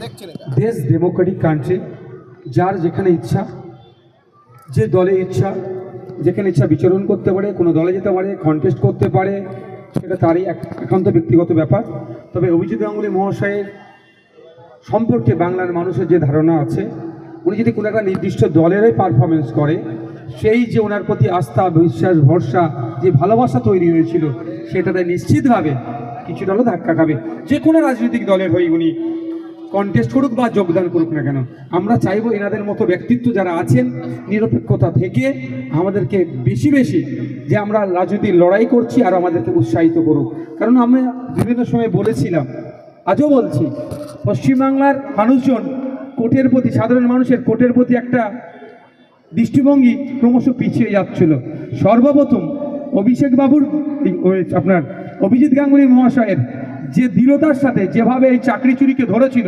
দেখছেন দেশ Democratic country, যার যেখানে ইচ্ছা, যে দলে ইচ্ছা, যেখানে ইচ্ছা বিচরণ করতে পারে, কোনো দলে যেতে পারে কন্টেস্ট করতে পারে, সেটা তারই এক- একান্ত ব্যক্তিগত ব্যাপার। তবে অভিজিৎ গাঙ্গুলি মহাশয়ের সম্পর্কে বাংলার মানুষের যে ধারণা আছে, উনি যদি কোনো একটা নির্দিষ্ট দলেরই পারফরমেন্স করে, সেই যে ওনার প্রতি আস্থা, বিশ্বাস, ভরসা, যে ভালোবাসা তৈরি হয়েছিল, সেটাতে নিশ্চিতভাবে কিছুটা হলেও ধাক্কা খাবে। যে কোনো রাজনৈতিক দলের হয়ে উনি কন্টেস্ট করুক বা যোগদান করুক না কেন, আমরা চাইব এনাদের মতো ব্যক্তিত্ব যারা আছেন, নিরপেক্ষতা থেকে আমাদেরকে বেশি বেশি যে আমরা রাজনীতির লড়াই করছি আর আমাদেরকে উৎসাহিত করুক। কারণ আমরা বিভিন্ন সময় বলেছিলাম, আজও বলছি, পশ্চিমবাংলার মানুষজন কোর্টের প্রতি, সাধারণ মানুষের কোর্টের প্রতি একটা দৃষ্টিভঙ্গি ক্রমশ পিছিয়ে যাচ্ছিল। সর্বপ্রথম অভিষেক বাবুর আপনার অভিজিৎ গাঙ্গুলি মহাশয়ের যে দৃঢ়তার সাথে যেভাবে এই চাকরি চুরিকে ধরেছিল,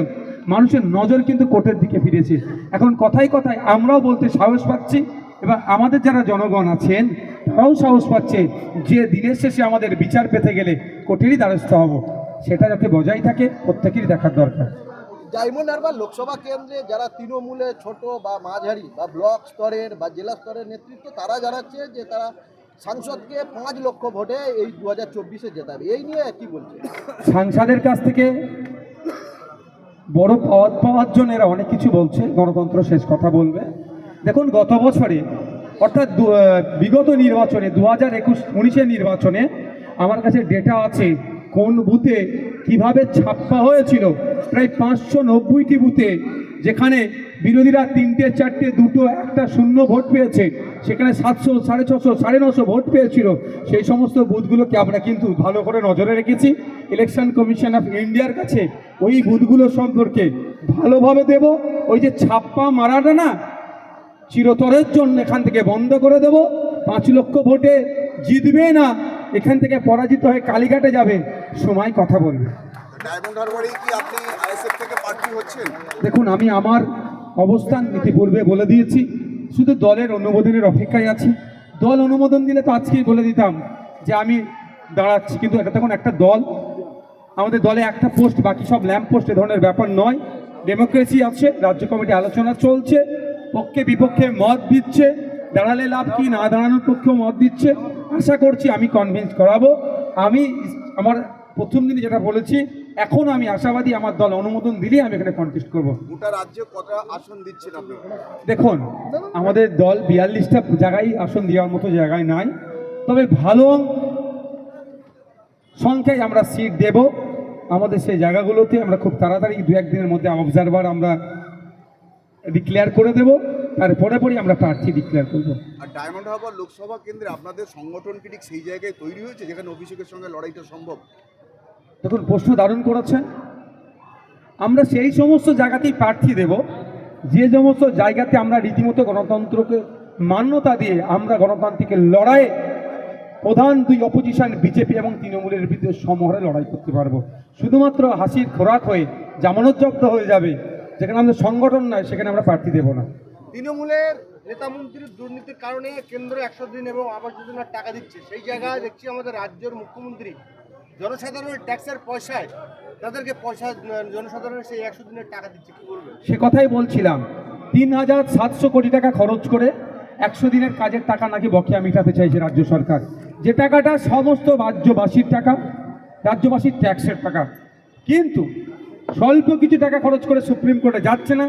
মানুষের নজর কিন্তু কোর্টের দিকে ফিরেছে। এখন কথায় কথায় আমরাও বলতে সাহস পাচ্ছি এবং আমাদের যারা জনগণ আছেন, তারাও সাহস পাচ্ছে যে দিনের শেষে আমাদের বিচার পেতে গেলে কোর্টেরই দ্বারস্থ হব। সেটা যাতে বজায় থাকে, প্রত্যেকেরই দেখার দরকার। ডায়মন্ড হারবার লোকসভা কেন্দ্রে যারা তৃণমূলে ছোট বা মাঝারি বা ব্লক স্তরের বা জেলা স্তরের নেতৃত্ব, তারা জানাচ্ছে যে তারা সাংসদকে পাঁচ লক্ষ ভোটে এই দু হাজার চব্বিশে জেতাবে। এই নিয়ে কি বলছে সাংসদের কাছ থেকে বড় পদ পাওয়ার জন্য এরা অনেক কিছু বলছে, গণতন্ত্র শেষ কথা বলবে। দেখুন, গত বছরে, অর্থাৎ বিগত নির্বাচনে দু হাজার একুশ উনিশের নির্বাচনে আমার কাছে ডেটা আছে কোন বুথে কীভাবে ছাপ্পা হয়েছিল। প্রায় পাঁচশো নব্বইটি বুথে যেখানে বিরোধীরা তিনটে, চারটে, দুটো, একটা শূন্য ভোট পেয়েছে, সেখানে সাতশো, সাড়ে ছশো, সাড়ে নশো ভোট পেয়েছিল। সেই সমস্ত বুথগুলোকে আমরা কিন্তু ভালো করে নজরে রেখেছি। ইলেকশন কমিশন অফ ইন্ডিয়ার কাছে ওই বুথগুলো সম্পর্কে ভালোভাবে দেব। ওই যে ছাপ্পা মারাটা না, চিরতরের জন্য এখান থেকে বন্ধ করে দেব। পাঁচ লক্ষ ভোটে জিতবে না, এখান থেকে পরাজিত হয়ে কালীঘাটে যাবে। সময় কথা বলবে। কি আইএসএফ থেকে দেখুন, আমি আমার অবস্থান ইতিপূর্বে বলে দিয়েছি। শুধু দলের অনুমোদনের অপেক্ষায় আছি। দল অনুমোদন দিলে তো আজকেই বলে দিতাম যে আমি দাঁড়াচ্ছি। কিন্তু এটা তখন একটা দল, আমাদের দলে একটা পোস্ট, বাকি সব ল্যাম্প পোস্ট এ ধরনের ব্যাপার নয়। ডেমোক্রেসি আছে, রাজ্য কমিটি আলোচনা চলছে, পক্ষে বিপক্ষে মত দিচ্ছে। দাঁড়ালে লাভ কি, না দাঁড়ানোর পক্ষেও মত দিচ্ছে। আশা করছি আমি কনভিন্স করাবো। আমি আমার প্রথম দিনে যেটা বলেছি এখন আমি আশাবাদী আমার দল অনুমোদন দিলেই আমি এখানে কন্টেস্ট করব। গোটা রাজ্যে কটা আসন দিচ্ছেন আপনি? দেখুন আমাদের দল বিয়াল্লিশটা জায়গায় আসন দেওয়ার মতো জায়গায় নাই। তবে ভালো সংখ্যায় আমরা সিট দেব। আমাদের সেই জায়গাগুলোতে আমরা খুব তাড়াতাড়ি দু একদিনের মধ্যে অবজারভার আমরা ডিক্লেয়ার করে দেব। তারপরে পরই আমরা প্রার্থী ডিক্লেয়ার করব। আর ডায়মন্ড হারবার লোকসভা কেন্দ্রে আপনাদের সংগঠন কি ঠিক সেই জায়গায় তৈরি হয়েছে যেখানে অভিষেকের সঙ্গে লড়াইটা সম্ভব? দেখুন, প্রশ্ন দারুণ করেছেন। আমরা সেই সমস্ত জায়গাতেই প্রার্থী দেব। যে সমস্ত জায়গাতে আমরা রীতিমতো গণতন্ত্রকে মান্যতা দিয়ে আমরা গণতান্ত্রিকের লড়াইয়ে প্রধান দুই অপোজিশন বিজেপি এবং তৃণমূলের বিরুদ্ধে সমহারে লড়াই করতে পারব। শুধুমাত্র হাসির খোরাক হয়ে জামানতজব্দ হয়ে যাবে, যেখানে আমাদের সংগঠন নয়, সেখানে আমরা প্রার্থী দেব না। তৃণমূলের নেতামন্ত্রীর দুর্নীতির কারণে কেন্দ্র একশো দিন এবং আবাস যোজনার টাকা দিচ্ছে। সেই জায়গায় দেখছি আমাদের রাজ্যের মুখ্যমন্ত্রী জনসাধারণের ট্যাক্সের পয়সায় তাদেরকে পয়সা জনসাধারণের সেই একশো দিনের টাকা দিচ্ছে, কি বলবেন? সে কথাই বলছিলাম। তিন হাজার সাতশো কোটি টাকা খরচ করে একশো দিনের কাজের টাকা নাকি বকেয়া মিটাতে চাইছে রাজ্য সরকার। যে টাকাটা সমস্ত রাজ্যবাসীর টাকা, রাজ্যবাসীর ট্যাক্সের টাকা। কিন্তু স্বল্প কিছু টাকা খরচ করে সুপ্রিম কোর্টে যাচ্ছে না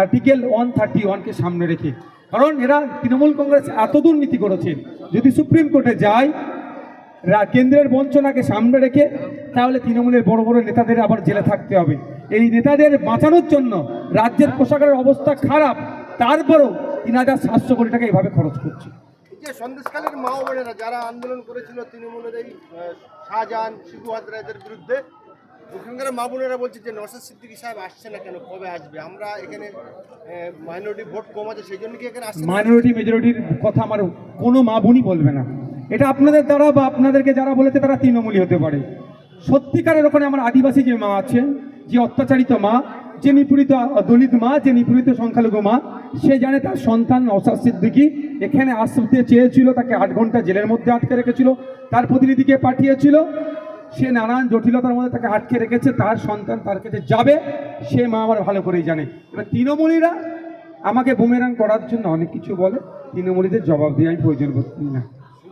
আর্টিকেল ওয়ান থার্টি ওয়ানকে সামনে রেখে। কারণ এরা তৃণমূল কংগ্রেস এত দুর্নীতি করেছে, যদি সুপ্রিম কোর্টে যায় কেন্দ্রের বঞ্চনাকে সামনে রেখে তাহলে তৃণমূলের বড় বড় নেতাদের আবার জেলে থাকতে হবে। এই নেতাদের বাঁচানোর জন্য রাজ্যের পোশাকের অবস্থা খারাপ তারপরেও তিন হাজার সাতশো কোটি টাকা এইভাবে খরচ করছে। সন্দেশকালের মা বোনেরা যারা আন্দোলন করেছিল তৃণমূলের এই শাহজাহান শিবু বিরুদ্ধে ওখানকার মা বোনেরা বলছে যে নরসাদ সিদ্দিকী সাহেব আসছে না কেন কবে আসবে? আমরা এখানে মাইনরিটি ভোট কম আছে সেই জন্য কি এখানে আসছে মাইনরিটি মেজরিটির কথা আমার কোনো মা বোনই বলবে না। এটা আপনাদের দ্বারা বা আপনাদেরকে যারা বলেছে তারা তৃণমূলী হতে পারে। সত্যিকারের ওখানে আমার আদিবাসী যে মা আছে, যে অত্যাচারিত মা, যে নিপীড়িত দলিত মা, যে নিপীড়িত সংখ্যালঘু মা, সে জানে তার সন্তান নওসাদ সিদ্দিকি এখানে আসতে চেয়েছিল, তাকে আট ঘণ্টা জেলের মধ্যে আটকে রেখেছিল, তার প্রতিনিধিকে পাঠিয়েছিল। সে নানান জটিলতার মধ্যে তাকে আটকে রেখেছে, তার সন্তান তার কাছে যাবে, সে মা আমার ভালো করেই জানে। এবার তৃণমূলীরা আমাকে বুমেরাং করার জন্য অনেক কিছু বলে, তৃণমূলীদের জবাব দেওয়াই প্রয়োজন বোধ না।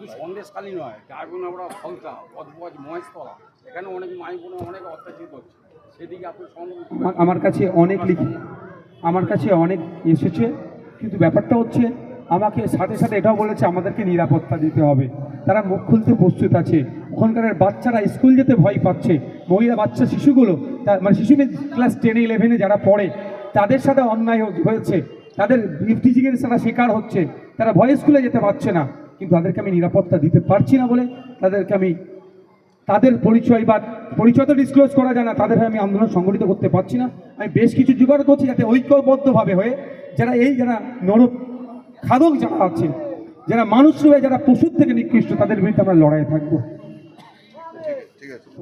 শুধু সন্দেশখালী নয় ডারগুন আমরা ফলতা বদবজ মহেশতলা, এখানে অনেক মাই বোনে অনেক অত্যাচারিত হচ্ছে। সেদিকে আপনি আমার- কাছে অনেক লিখি, আমার কাছে অনেক এসেছে, কিন্তু ব্যাপারটা হচ্ছে আমাকে সাথে সাথে এটাও বলেছে আমাদেরকে নিরাপত্তা দিতে হবে। তারা মুখ খুলতে প্রস্তুত আছে। ওখানকার বাচ্চারা স্কুল যেতে ভয় পাচ্ছে। মহিলা, বাচ্চা, শিশুগুলো মানে শিশু ক্লাস টেনে, ইলেভেনে যারা পড়ে, তাদের সাথে অন্যায় হয়েছে। তাদের ইফটিজিংয়ের সাথে শিকার হচ্ছে। তারা ভয় স্কুলে যেতে পারছে না। কিন্তু তাদেরকে আমি নিরাপত্তা দিতে পারছি না বলে তাদেরকে আমি তাদের পরিচয় বা পরিচয় তো ডিসক্লোজ করা যায় না, তাদের আমি আন্দোলন সংগঠিত করতে পারছি না। আমি বেশ কিছু জোগাড় করছি যাতে ঐক্যবদ্ধভাবে হয়ে যারা এই যারা নর খাদক যারা আছে, যারা মানুষ রয়ে, যারা পশুর থেকে নিকৃষ্ট, তাদের বিরুদ্ধে আমরা লড়াই থাকব।